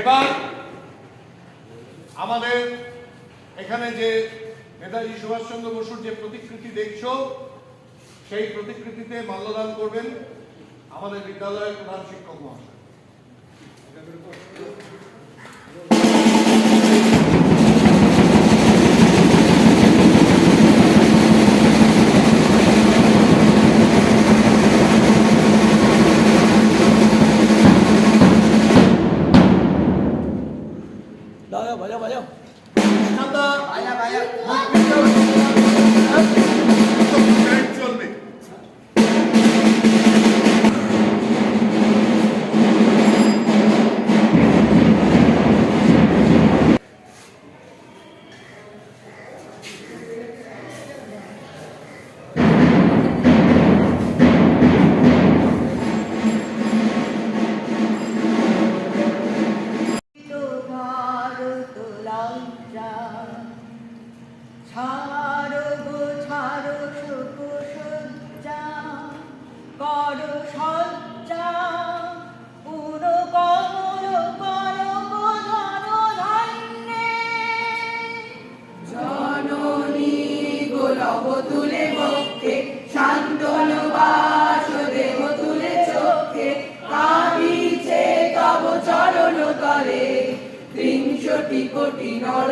এবার আমাদের এখানে যে নেতাজি সুভাষচন্দ্র বসুর যে প্রতিকৃতি দেখছ, সেই প্রতিকৃতিতে মাল্যদান করবেন আমাদের বিদ্যালয়ের প্রধান শিক্ষক মহাশয়। কোটি কোটি নর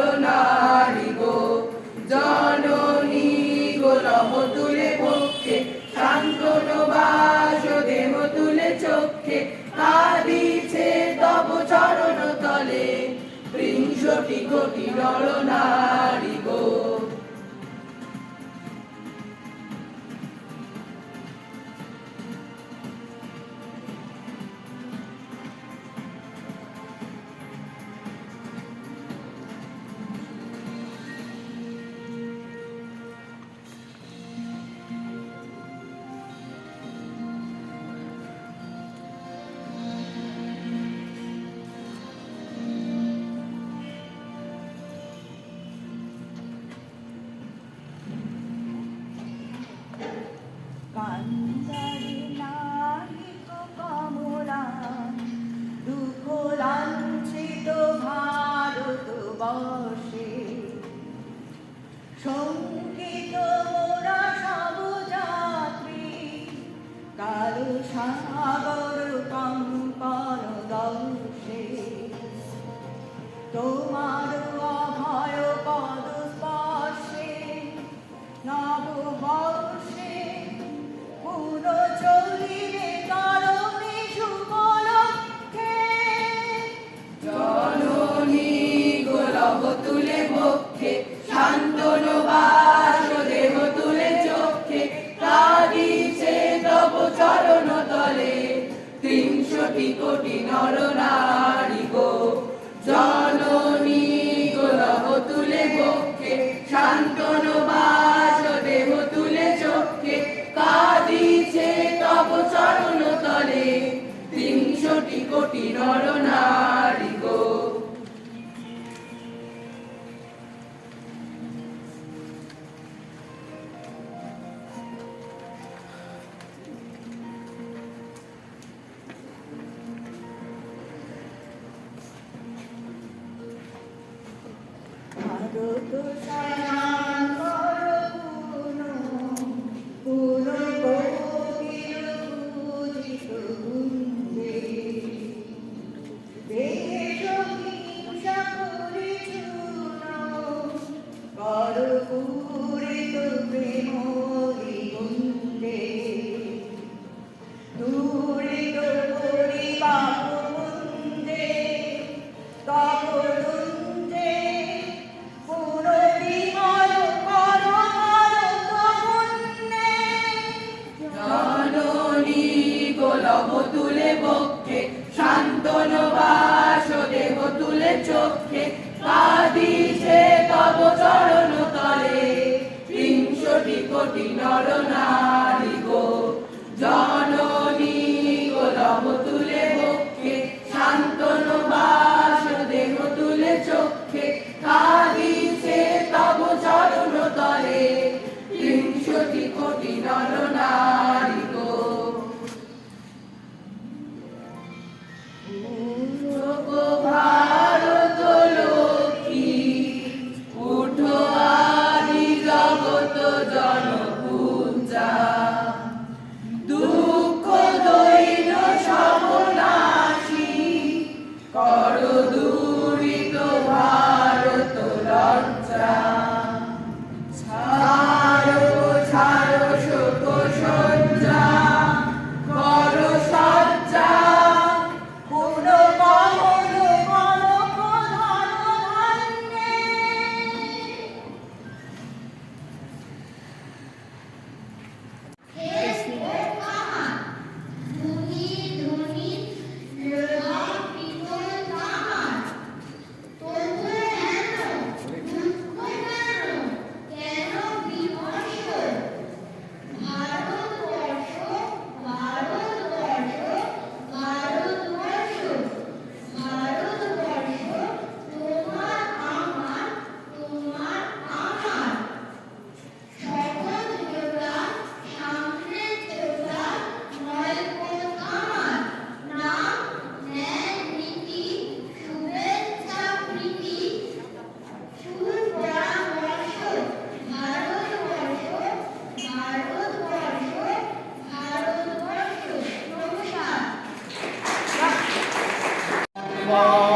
Lord.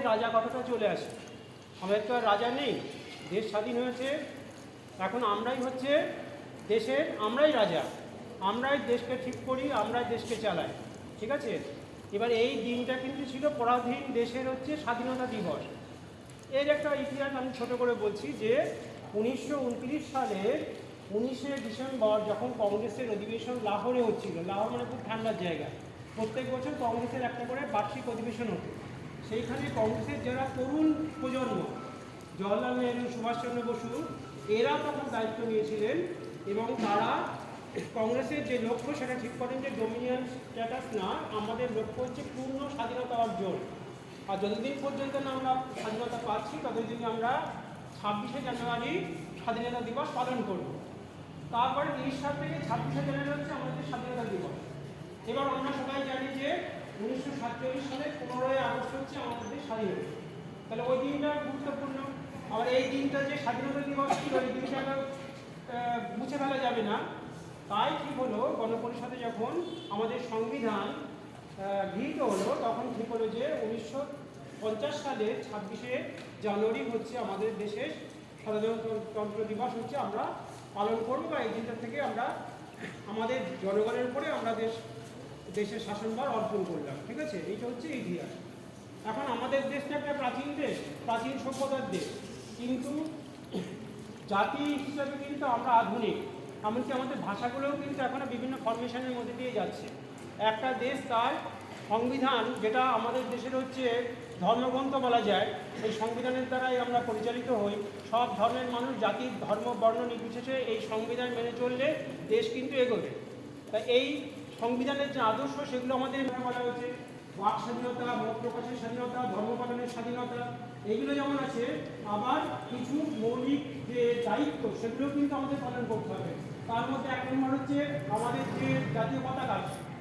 বললে রাজা কথাটা চলে আসে। আমাদের তো আর রাজা নেই, দেশ স্বাধীন হয়েছে। এখন আমরাই হচ্ছে দেশের, আমরাই রাজা। আমরাই দেশকে ঠিক করি, আমরাই দেশকে চালাই। ঠিক আছে? এবার এই দিনটা কিন্তু ছিল পরাধীন দেশের হচ্ছে স্বাধীনতা দিবস। এর একটা ইতিহাস আমি ছোট করে বলছি যে, উনিশশো উনত্রিশ সালে উনিশে ডিসেম্বর যখন কংগ্রেসের অধিবেশন লাহোরে হচ্ছিল, লাহোর মানে খুব ঠান্ডার জায়গা। প্রত্যেক বছর কংগ্রেসের একটা করে বার্ষিক অধিবেশন হতো। সেইখানে কংগ্রেসের যারা তরুণ প্রজন্ম, জওয়াহরলাল নেহরু, সুভাষচন্দ্র বসু, এরা তখন দায়িত্ব নিয়েছিলেন এবং তারা কংগ্রেসের যে লক্ষ্য সেটা ঠিক করেন যে ডোমিনিয়ন স্ট্যাটাস না, আমাদের লক্ষ্য হচ্ছে পূর্ণ স্বাধীনতা অর্জন। আর যতদিন পর্যন্ত না আমরা স্বাধীনতা পাচ্ছি, ততদিন আমরা ছাব্বিশে জানুয়ারি স্বাধীনতা দিবস পালন করব। তারপরে তিরিশ সাল থেকে ছাব্বিশে জানুয়ারি হচ্ছে আমাদের স্বাধীনতা দিবস। এবার আমরা সবাই জানি যে উনিশশো সাতচল্লিশ সালে পনেরোই আগস্ট হচ্ছে আমাদের দেশ স্বাধীন। তাহলে ওই দিনটা গুরুত্বপূর্ণ আবার এই দিনটা যে স্বাধীনতা দিবস ছিল, এই দিনটা মুছে ফেলা যাবে না তাই ঠিক হলো, গণপরিষদে যখন আমাদের সংবিধান গৃহীত হলো, তখন ঠিক হলো যে উনিশশো পঞ্চাশ সালের ছাব্বিশে জানুয়ারি হচ্ছে আমাদের দেশের সাধারণতন্ত্র দিবস হচ্ছে, আমরা পালন করব বা এই দিনটা থেকে আমরা, আমাদের জনগণের উপরে আমরা দেশ দেশের শাসনভার অর্জন করলাম, ঠিক আছে? এইটা হচ্ছে ইতিহাস। এখন আমাদের দেশটা একটা প্রাচীন দেশ, প্রাচীন সভ্যতার দেশ। কিন্তু জাতি হিসাবে কিন্তু আমরা আধুনিক। এমনকি আমাদের ভাষাগুলোও কিন্তু এখনও বিভিন্ন ফরমেশনের মধ্যে দিয়ে যাচ্ছে। একটা দেশ তার সংবিধান, যেটা আমাদের দেশের হচ্ছে ধর্মগ্রন্থ বলা যায় এই সংবিধানের দ্বারাই আমরা পরিচালিত হই। সব ধর্মের মানুষ, জাতি, ধর্ম, বর্ণ নির্বিশেষে এই সংবিধান মেনে চললে দেশ কিন্তু এগোবে। তা এই সংবিধানের যে আদর্শ, সেগুলো আমাদের বলা হয়েছে। বাক স্বাধীনতা, মত প্রকাশের স্বাধীনতা, ধর্ম পালনের স্বাধীনতা এগুলো যেমন আছে, আবার কিছু মৌলিক যে দায়িত্ব, সেগুলো কিন্তু আমাদের পালন করতে হবে। তার মধ্যে এক নম্বর হচ্ছে আমাদের যে জাতীয় পতাকা,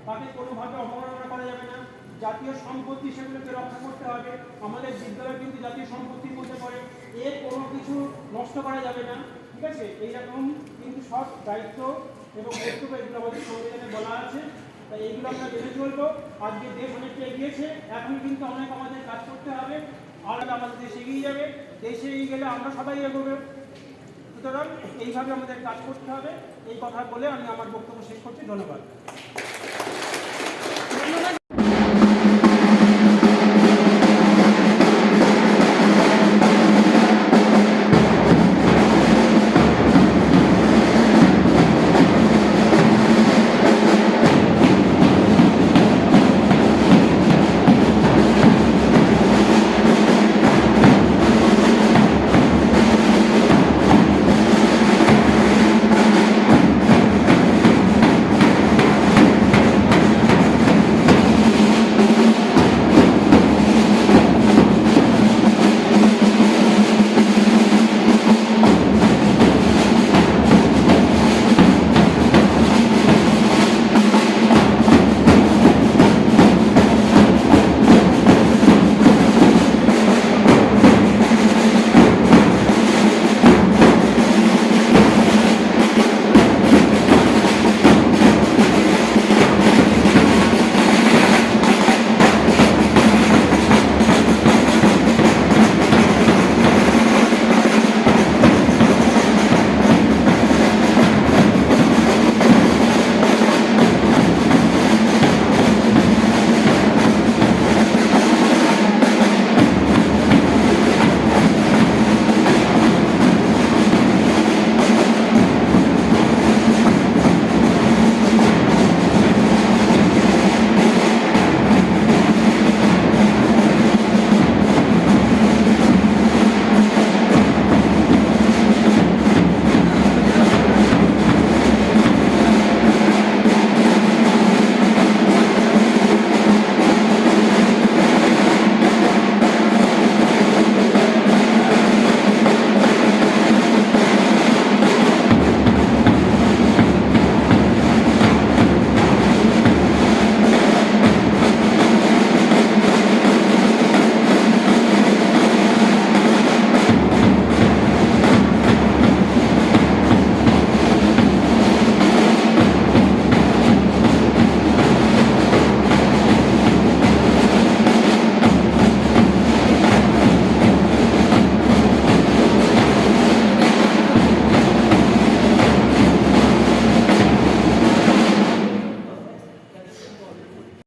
তাকে কোনোভাবে অবমাননা করা যাবে না। জাতীয় সম্পত্তি সেগুলোকে রক্ষা করতে হবে। আমাদের বিদ্যালয় কিন্তু জাতীয় সম্পত্তির মধ্যে পড়ে। এর কোনো কিছু নষ্ট করা যাবে না। ঠিক আছে, এইরকম কিন্তু সব দায়িত্ব এবং কর্তব্য এগুলো আমাদের সংবিধানে বলা আছে। তাই এইগুলো আমরা মেনে চলবো। আজকে দেশ অনেকটা এগিয়েছে, এখন কিন্তু অনেক আমাদের কাজ করতে হবে। আর আমাদের দেশ এগিয়ে যাবে। দেশে এগিয়ে গেলে আমরা সবাই এগোবে। সুতরাং এইভাবে আমাদের কাজ করতে হবে। এই কথা বলে আমি আমার বক্তব্য শেষ করছি। ধন্যবাদ।